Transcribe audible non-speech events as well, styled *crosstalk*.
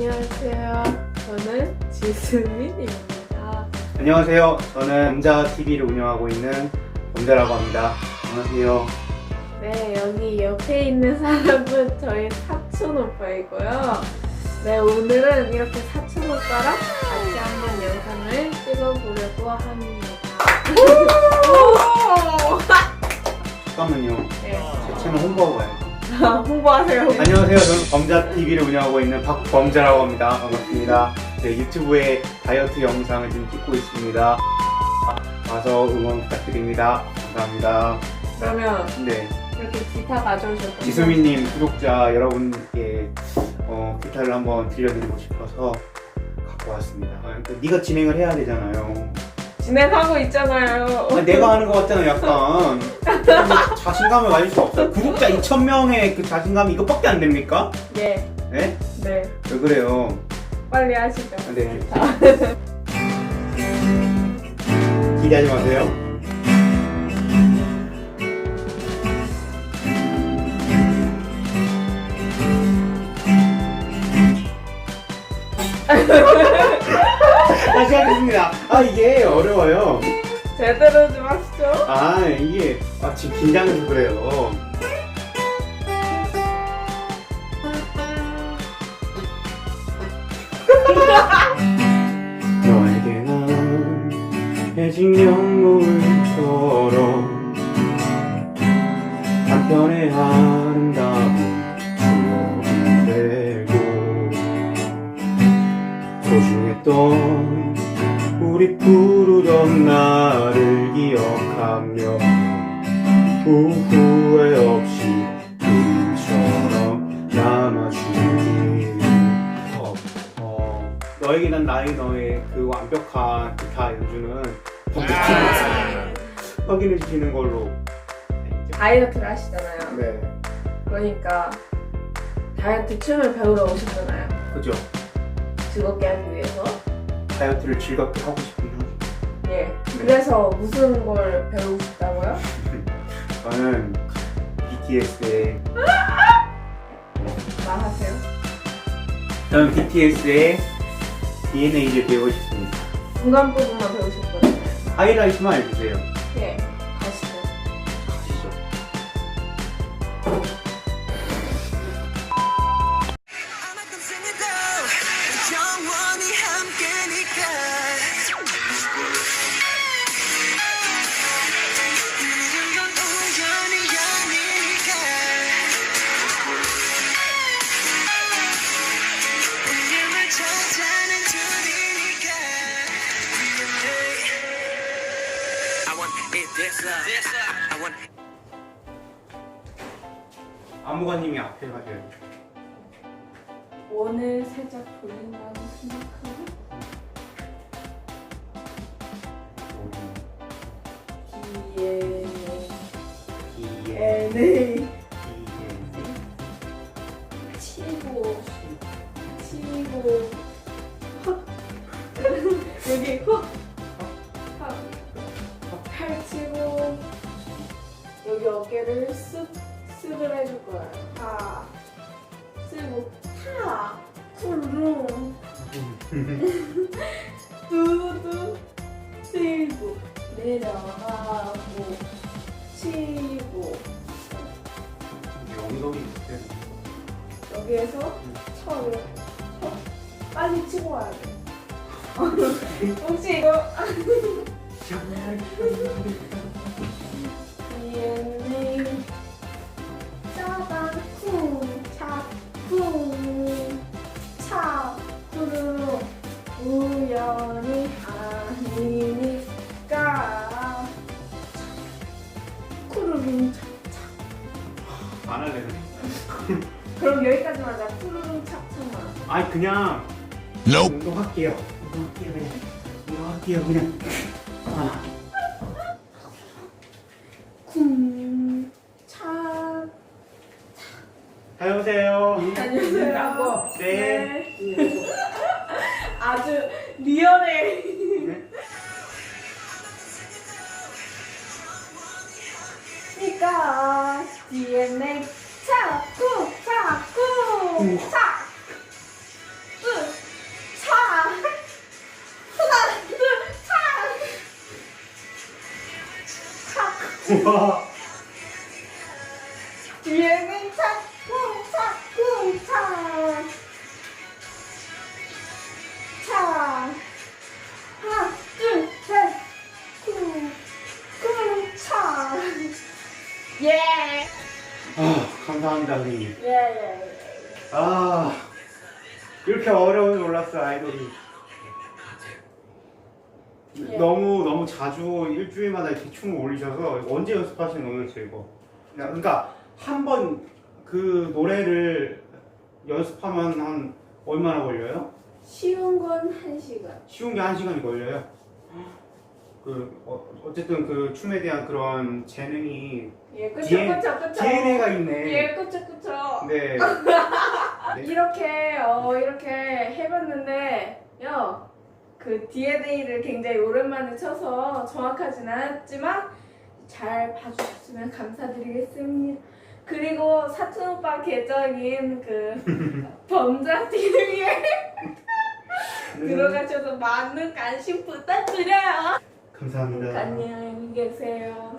안녕하세요. 저는 지수민입니다. 안녕하세요. 저는 범자 TV를 운영하고 있는 범자라고 합니다. 안녕하세요. 네 여기 옆에 있는 사람은 저희 사촌 오빠이고요. 네 오늘은 이렇게 사촌 오빠랑 같이 한번 영상을 찍어보려고 합니다. 오! 잠깐만요. 네. 제 채널 홍보하고 가야죠. *laughs* 홍보하세요. 안녕하세요. 저는 범자 TV를 운영하고 있는 박범자라고 합니다. 반갑습니다. 네, 유튜브에 다이어트 영상을 지금 찍고 있습니다. 와서 응원 부탁드립니다. 감사합니다. 그러면 네, 이렇게 기타 가져오셨던 지수민님 구독자 여러분께 어, 기타를 한번 들려드리고 싶어서 갖고 왔습니다. 아, 또 네가 진행을 해야 되잖아요. 진행하고 있잖아요. 아니, 내가 하는 것 같잖아, 약간. *laughs* 좀 자신감을 가질 수 없어요. 구독자 2,000명의 그 자신감이 이것밖에 안 됩니까? 예, 네? 네. 왜 그래요? 빨리 하시죠. 네. *laughs* 기대하지 마세요. *laughs* 다시 하겠습니다. 아, 이게 어려워요. 제대로 좀 하시죠. 아, 이게, 아, 지금 긴장해서 그래요. *laughs* 너에게 난 해진 영물처럼 한편의 아름다운 추억이 되고 소중했던 우리 부르던 나를 기억하며 후회 없이 그처럼 남아주길 어, 어, 너에게 난 나의 너의 그 완벽한 기타 연주는 확인해 주시는 걸로 다이어트를 하시잖아요. 네 그러니까 다이어트 춤을 배우러 오셨잖아요. 그죠 즐겁게. 다이어트를 즐겁게 하고 싶은 예. 그래서 무슨 걸 배우고 싶다고요? *laughs* 저는 BTS의 말하세요. 저는 BTS의 DNA를 배우고 싶습니다 중간 부분만 배우실 거잖아요. 하이라이트만 알려주세요 예. 안무관님이 앞에 가셔야 돼요 원을 살짝 돌린다고 생각하고 뒤에 치고 치고 헉. *laughs* 여기 헉. 헉. 펼치고 여기 어깨를 쓱 쓱을 해줄 거예요. 타 쓰고 타 쿨룸 두두 들고 내려가고 치고. 엉덩이 밑에 여기에서 쳐 이렇게 쳐 빨리 치고 와야 돼. *laughs* 혹시 이거? 짜방 *laughs* 아니 그냥 운동할게요 운동할게요 그냥 운동할게요 그냥 아. 쿵 차 다녀오세요 안녕하세요. 네. *laughs* 아주 리얼해. 네? 니가 DNA 자꾸 자꾸 자. 우와. DNA 자꾸 자꾸 차. 차. 하나, 둘, 셋. 구. 구, 차. 예. 아, 감사합니다, 선생님. 예, 예, 아, 이렇게 어려운 줄 몰랐어, 아이돌이. 예. 너무, 너무 자주 일주일마다 이렇게 춤을 올리셔서 언제 연습하시는 도대체 이거? 그냥 그러니까 한 번 그 노래를 연습하면 한 얼마나 걸려요? 쉬운 건 한 시간. 쉬운 게 한 시간이 걸려요. 그 어, 어쨌든 그 춤에 대한 그런 재능이 예, 그쵸, 뒤에- 그쵸, 그쵸. DNA가 있네. 예, 그쵸, 그쵸. 네. *laughs* 이렇게 어 이렇게 해봤는데 요. 그 DNA를 굉장히 오랜만에 쳐서 정확하진 않았지만 잘 봐주셨으면 감사드리겠습니다. 그리고 사촌 오빠 계정인 그 범자 TV에 네. 들어가셔서 많은 관심 부탁드려요. 감사합니다. 안녕히 계세요.